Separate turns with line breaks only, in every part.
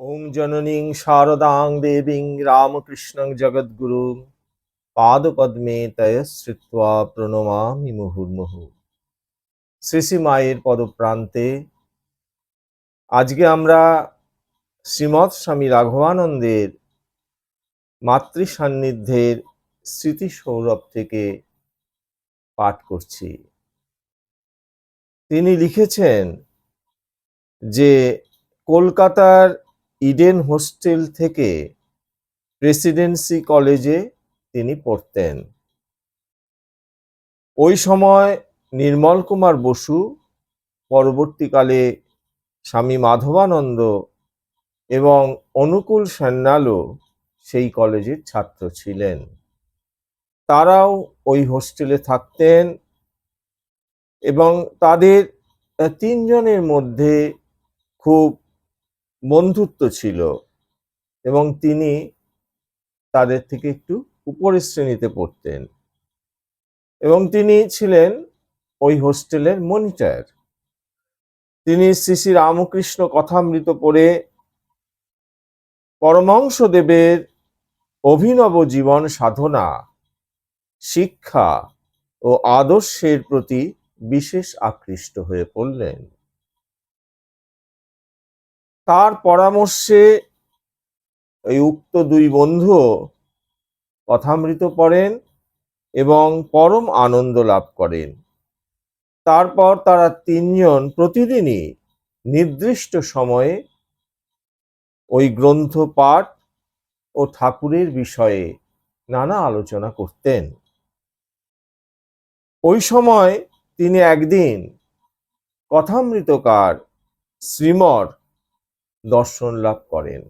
ওং জননীং শারদাং দেবীং রামকৃষ্ণং জগদ্গুরু পাদপদ্মে তয়শ্রিত্বা প্রণমামি মুহুর্মুহু। শ্রী শ্রী মায়ের পদপ্রান্তে আজকে আমরা শ্রীমৎ স্বামী রাঘবানন্দের মাতৃ সান্নিধ্যের স্মৃতি সৌরভ থেকে পাঠ করছি। তিনি লিখেছেন যে, কলকাতার ইডেন হোস্টেল থেকে প্রেসিডেন্সি কলেজে তিনি পড়তেন। ওই সময় নির্মল কুমার বসু, পরবর্তীকালে স্বামী মাধবানন্দ এবং অনুকূল সান্যালও সেই কলেজের ছাত্র ছিলেন। তারাও ওই হোস্টেলে থাকতেন এবং তাদের তিনজনের মধ্যে খুব বন্ধুত্ব ছিল এবং তিনি তাদের থেকে একটু উপরের শ্রেণীতে পড়তেন। এবং তিনি ছিলেন ওই হোস্টেলের মনিটর। তিনি শ্রী শ্রী রামকৃষ্ণ কথামৃত পড়ে পরমংসদেবের অভিনব জীবন সাধনা, শিক্ষা ও আদর্শের প্রতি বিশেষ আকৃষ্ট হয়ে পড়লেন। তার পরামর্শে এই উক্ত দুই বন্ধু কথামৃত পড়েন এবং পরম আনন্দ লাভ করেন। তারপর তারা তিনজন প্রতিদিনই নির্দিষ্ট সময়ে ওই গ্রন্থ পাঠ ও ঠাকুরের বিষয়ে নানা আলোচনা করতেন। ওই সময় তিনি একদিন কথামৃতকার শ্রীমর দর্শন লাভ করেন।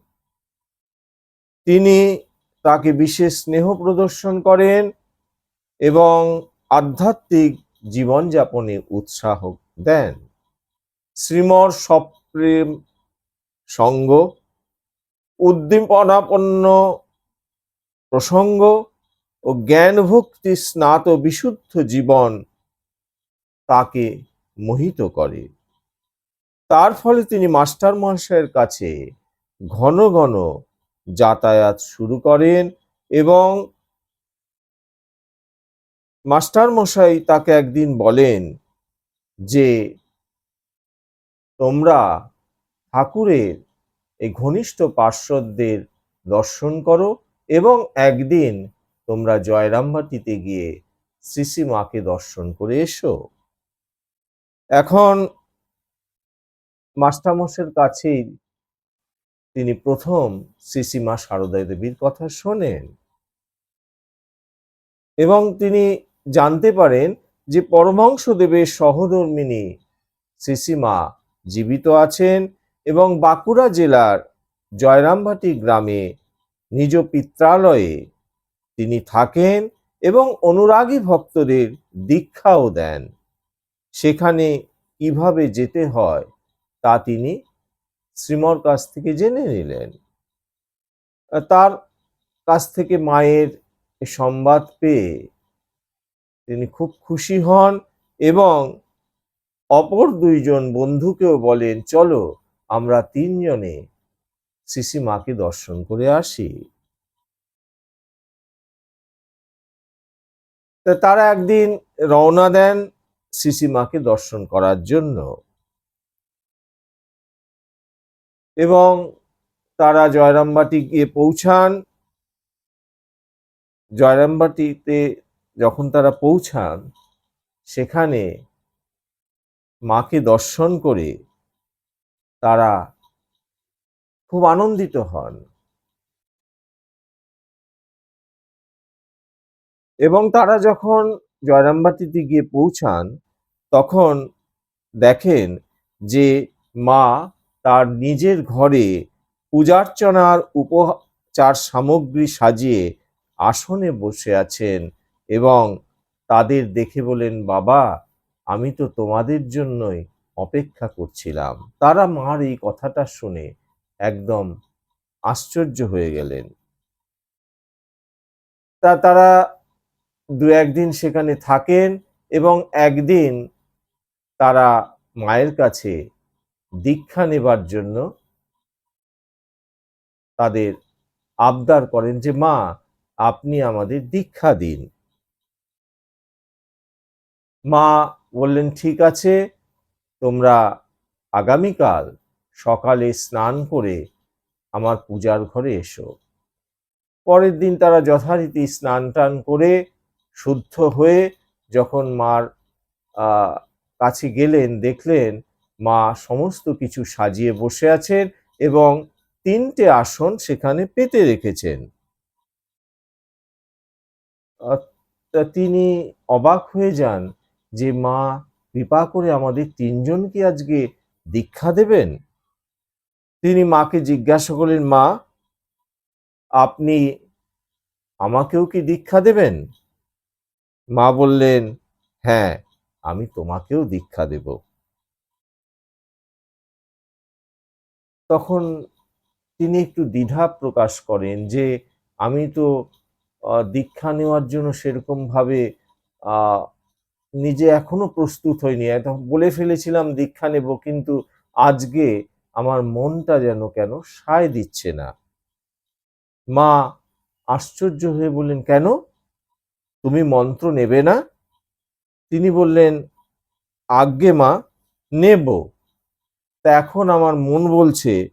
তিনি তাকে বিশেষ স্নেহ প্রদর্শন করেন এবং আধ্যাত্মিক জীবনযাপনে উৎসাহ দেন। শ্রীমর সপ্রেম সঙ্গ, উদ্দীপনাপন্ন প্রসঙ্গ ও জ্ঞান ভক্তি স্নাত বিশুদ্ধ জীবন তাকে মোহিত করে। তার ফলে তিনি মাস্টার মহাশয়ের কাছে ঘন ঘন যাতায়াত শুরু করেন এবং মাস্টার মশাই তাকে একদিন বলেন যে, তোমরা ঠাকুরের এই ঘনিষ্ঠ পার্শ্বদের দর্শন করো এবং একদিন তোমরা জয়রামবাটিতে গিয়ে শ্রী মাকে দর্শন করে এসো। এখন মাস্টারমশের কাছেই তিনি প্রথম শ্রীশ্রীমা শারদা দেবীর কথা শোনেন। এবং তিনি জানতে পারেন যে পরমহংসদেবের সহধর্মিনী শ্রীশ্রীমা জীবিত আছেন এবং বাঁকুড়া জেলার জয়রামবাটি গ্রামে নিজ পিত্রালয়ে তিনি থাকেন এবং অনুরাগী ভক্তদের দীক্ষাও দেন। সেখানে কীভাবে যেতে হয় তা তিনি শ্রীমর কাছ থেকে জেনে নিলেন। তার কাছ থেকে মায়ের সংবাদ পেয়ে তিনি খুব খুশি হন এবং অপর দুইজন বন্ধুকেও বলেন, চলো আমরা তিনজনে শ্রী মাকে দর্শন করে আসি। তারা একদিন রওনা দেন শ্রী মাকে দর্শন করার জন্য। এবং তারা জয়রামবাটি গিয়ে পৌঁছান। জয়রামবাটিতে যখন তারা পৌঁছান, সেখানে মাকে দর্শন করে তারা খুব আনন্দিত হন। এবং তারা যখন জয়রামবাটিতে গিয়ে পৌঁছান, তখন দেখেন যে মা তার নিজের ঘরে পূজার্চনার উপচার সামগ্রী সাজিয়ে আসনে বসে আছেন এবং তাদের দেখে বলেন বাবা, আমি তো তোমাদের জন্যই অপেক্ষা করছিলাম। তারা মার এই কথাটা শুনে একদম আশ্চর্য হয়ে গেলেন। তা তারা দু একদিন সেখানে থাকেন এবং একদিন তারা মায়ের কাছে দীক্ষা নেবার জন্য তাদের আবদার করেন যে, মা, আপনি আমাদের দীক্ষা দিন। মা বললেন, ঠিক আছে, তোমরা আগামীকাল সকালে স্নান করে আমার পূজার ঘরে এসো। পরের দিন তারা যথারীতি স্নান টান করে শুদ্ধ হয়ে যখন মার কাছে গেলেন, দেখলেন মা সমস্ত কিছু সাজিয়ে বসে আছেন এবং তিনটে আসন সেখানে পেতে রেখেছেন। তিনি অবাক হয়ে যান যে মা কৃপা করে আমাদের তিনজনকে আজকে দীক্ষা দেবেন? তিনি মাকে জিজ্ঞাসা করলেন, মা, আপনি আমাকেও কি দীক্ষা দেবেন? মা বললেন হ্যাঁ আমি তোমাকেও দীক্ষা দেব। তখন তিনি একটু দ্বিধা প্রকাশ করেন যে আমি তো দীক্ষা নেওয়ার জন্য সেরকমভাবে নিজে এখনও প্রস্তুত হইনি। তখন বলে ফেলেছিলাম, দীক্ষা নেব, কিন্তু আজকে আমার মনটা যেন কেন সায় দিচ্ছে না। মা আশ্চর্য হয়ে বললেন, কেন? তুমি মন্ত্র নেবে না? তিনি বললেন, আজ্ঞে মা, নেব। তা এখন আমার মন বলছে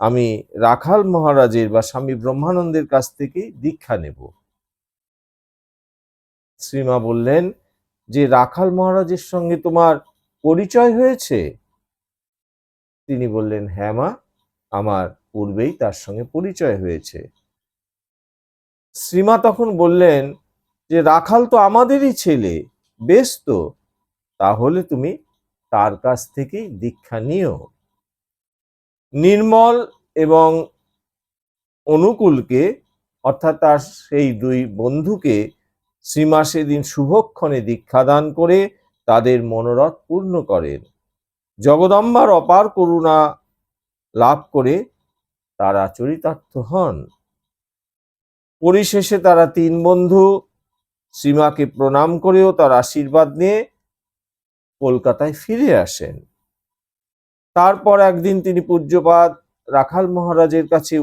আমি রাখাল মহারাজের বা স্বামী ব্রহ্মানন্দের কাছ থেকে দীক্ষা নেব। শ্রীমা বললেন, যে রাখাল মহারাজের সঙ্গে তোমার পরিচয় হয়েছে? তিনি বললেন হ্যাঁ মা, আমার পূর্বেই তার সঙ্গে পরিচয় হয়েছে। শ্রীমা তখন বললেন, যে রাখাল তো আমাদেরই ছেলে, বেশ তো, তাহলে তুমি তার কাছ থেকেই দীক্ষা নিও। নির্মল এবং অনুকূলকে, অর্থাৎ তার সেই দুই বন্ধুকে, শ্রীমা সেদিন শুভক্ষণে দীক্ষাদান করে তাদের মনোরথ পূর্ণ করেন। জগদম্বার অপার করুণা লাভ করে তারা চরিতার্থ হন। পরিশেষে তারা তিন বন্ধু, শ্রীমাকে প্রণাম করেও তার আশীর্বাদ নিয়ে কলকাতায় ফিরে আসেন। তারপর একদিন তিনি পূজ্যপাদ রাখাল মহারাজের কাছে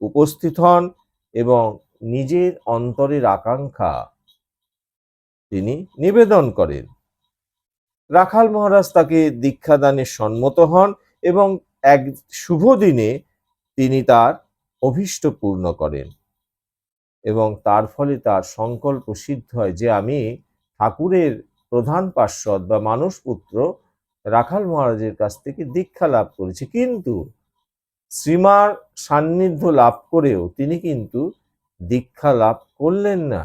উপস্থিত হন এবং নিজের অন্তরের আকাঙ্ক্ষা তিনি নিবেদন করেন। রাখাল মহারাজ তাকে দীক্ষাদানে সম্মত হন এবং এক শুভ দিনে তিনি তার অভীষ্ট পূর্ণ করেন এবং তার ফলে তার সংকল্প সিদ্ধ হয় যে আমি ঠাকুরের প্রধান পার্শ্বদ বা মানস পুত্র রাখাল মহারাজের কাছ থেকে দীক্ষা লাভ করেছে। কিন্তু শ্রীমার সান্নিধ্য লাভ করেও তিনি কিন্তু দীক্ষা লাভ করলেন না।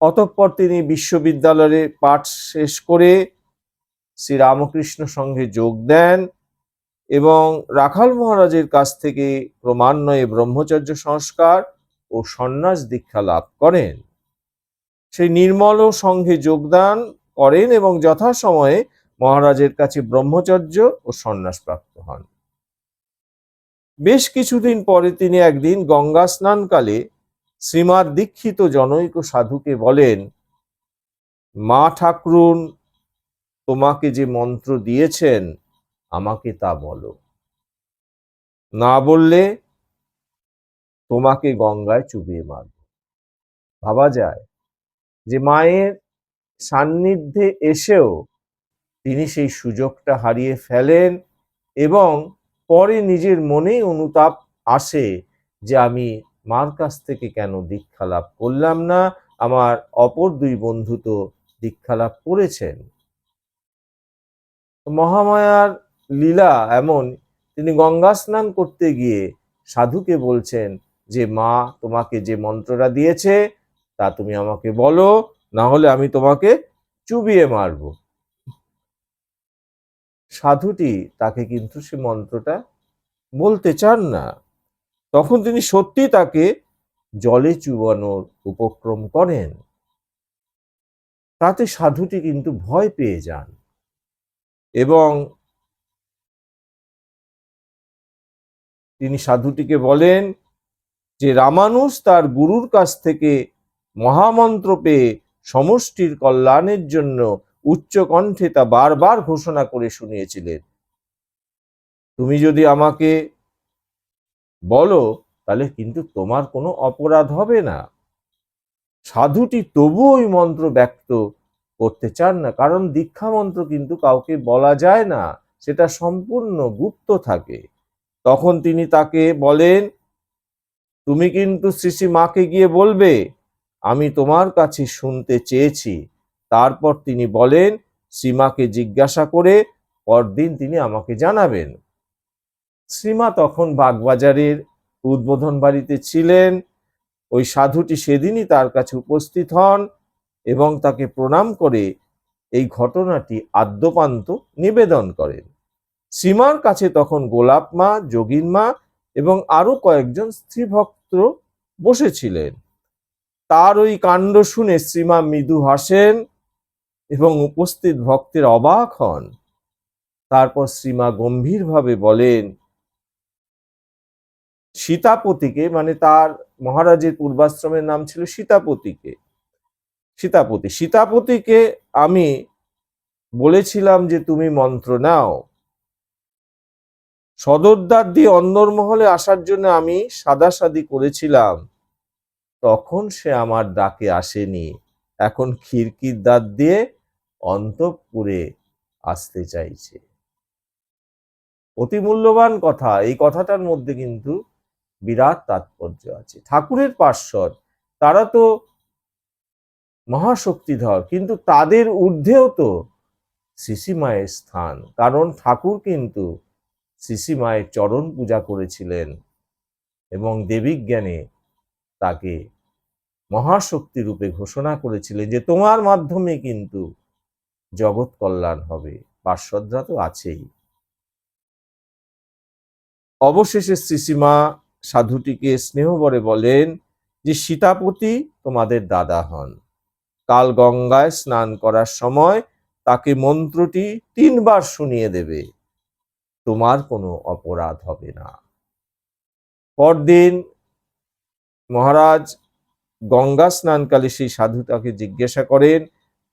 অতঃপর তিনি বিশ্ববিদ্যালয়ে পাঠ শেষ করে শ্রী রামকৃষ্ণ সঙ্গে যোগ দেন এবং রাখাল মহারাজের কাছ থেকে ক্রমান্বয়ে ব্রহ্মচর্য সংস্কার ও সন্ন্যাস দীক্ষা লাভ করেন। সেই নির্মল সঙ্গে যোগদান করেন এবং যথাসময়ে মহারাজের কাছে ব্রহ্মচর্য ও সন্ন্যাস প্রাপ্ত হন। বেশ কিছুদিন পরে তিনি একদিন গঙ্গা স্নানকালে শ্রীমার দীক্ষিত জনৈক সাধুকে বলেন, মা ঠাকুরুন, তোমাকে যে মন্ত্র দিয়েছেন, আমাকে তা বলো। না বললে তোমাকে গঙ্গায় চুবিয়ে মারব। ভাবা যায় যে মায়ের সান্নিধ্যে এসেও তিনি সেই সুযোগটা হারিয়ে ফেলেন এবং পরে নিজের মনেই অনুতাপ আসে যে আমি মার কাছ থেকে কেন দীক্ষা লাভ করলাম না? আমার অপর দুই বন্ধু তো দীক্ষা লাভ করেছেন। মহামায়ার লীলা এমন, তিনি গঙ্গা স্নান করতে গিয়ে সাধুকে বলছেন যে, মা তোমাকে যে মন্ত্রটা দিয়েছে তা তুমি আমাকে বলো না হলে আমি তোমাকে চুবিয়ে মারব। সাধুটি তাকে কিন্তু সে মন্ত্রটা বলতে চান না। তখন তিনি সত্যি তাকে জলে চুবানোর উপক্রম করেন। তাতে সাধুটি কিন্তু ভয় পেয়ে যান এবং তিনি সাধুটিকে বলেন যে, রামানুজ তার গুরুর কাছ থেকে মহামন্ত্র পেয়ে সমষ্টির কল্যাণের জন্য উচ্চ কণ্ঠে তা বারবার ঘোষণা করে শুনিয়েছিলেন। তুমি যদি আমাকে বলো, তাহলে কিন্তু তোমার কোনো অপরাধ হবে না। সাধুটি তবুও ওই মন্ত্র ব্যক্ত করতে চান না, কারণ দীক্ষা মন্ত্র কিন্তু কাউকে বলা যায় না, সেটা সম্পূর্ণ গুপ্ত থাকে। তখন তিনি তাকে বলেন, তুমি কিন্তু শ্রী মাকে গিয়ে বলবে আমি তোমার কাছে শুনতে চেয়েছি। তারপর তিনি বলেন, শ্রীমাকে জিজ্ঞাসা করে পরদিন তিনি আমাকে জানাবেন। শ্রীমা তখন বাগবাজারের উদ্বোধন বাড়িতে ছিলেন। ওই সাধুটি সেদিনই তার কাছে উপস্থিত হন এবং তাকে প্রণাম করে এই ঘটনাটি আদ্যপান্ত নিবেদন করেন। সীমার কাছে তখন গোলাপ মা, যোগিন মা এবং আরও কয়েকজন স্ত্রী ভক্ত বসেছিলেন। তার ওই কাণ্ড শুনে শ্রীমা মৃদু হাসেন এবং উপস্থিত ভক্তের অবাক হন। তারপর শ্রীমা গম্ভীরভাবে বলেন, সীতাপতিকে মানে তার মহারাজের পূর্বাশ্রমের নাম ছিল সীতাপতিকে, সীতাপতি, সীতাপতিকে আমি বলেছিলাম যে তুমি মন্ত্র নাও। সদরদার দিয়ে অন্দরমহলে আসার জন্য আমি সাদাসাদি করেছিলাম। তখন সে আমার ডাকে আসেনি। এখন খিড়কির দাঁত দিয়ে অন্তঃপুরে আসতে চাইছে। অতি মূল্যবান কথা। এই কথাটার মধ্যে কিন্তু বিরাট তাৎপর্য আছে। ঠাকুরের পার্শ্বদ তারা তো মহাশক্তিধর, কিন্তু তাদের ঊর্ধ্বেও তো শিশিমায়ের স্থান। কারণ ঠাকুর কিন্তু শিশিমায়ের চরণ পূজা করেছিলেন এবং দেবিক জ্ঞানে তাকে মহাশক্তি রূপে ঘোষণা করেছিলেন যে তোমার মাধ্যমে কিন্তু জগৎ কল্যাণ হবে। পার্শ্বদরা তো আছেই। অবশেষে শ্রীসীমা সাধুটিকে স্নেহবরে বলেন যে, সীতাপতি তোমাদের দাদা হন। কাল গঙ্গায় স্নান করার সময় তাকে মন্ত্রটি তিনবার শুনিয়ে দেবে। তোমার কোনো অপরাধ হবে না। পরদিন মহারাজ গঙ্গা স্নানকালে সেই সাধু তাকে জিজ্ঞাসা করেন,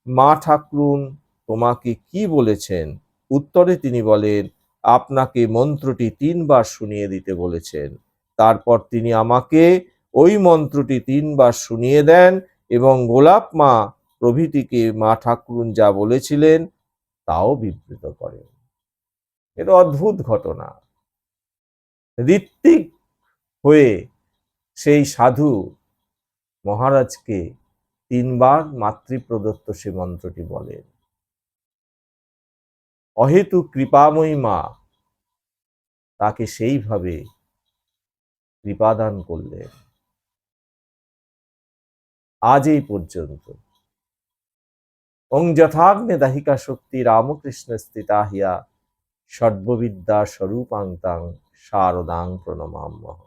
মা ঠাকুরুন, তোমাকে কি বলেছেন? উত্তরে তিনি বলেন, আপনাকে মন্ত্রটি তিনবার শুনিয়ে দিতে বলেছেন। তারপর তিনি আমাকে ওই মন্ত্রটি তিনবার শুনিয়ে দেন এবং গোলাপ মা প্রভৃতিকে মা ঠাকুরুন যা বলেছিলেন তাও বিবৃত করেন। এটা অদ্ভুত ঘটনা। ঋত্বিক হয়ে সেই সাধু মহারাজকে তিনবার মাতৃপ্রদত্ত সে মন্ত্রটি বলেন। অহেতু কৃপাময়ী মা তাকে সেইভাবে কৃপাদান করলেন। আজ এই পর্যন্ত। ওং যথাগ্নে দাহিকা শক্তি রামকৃষ্ণ স্থিতা হিয়া সর্ববিদ্যা স্বরূপাং তাং শারদাং প্রণমাম্যহ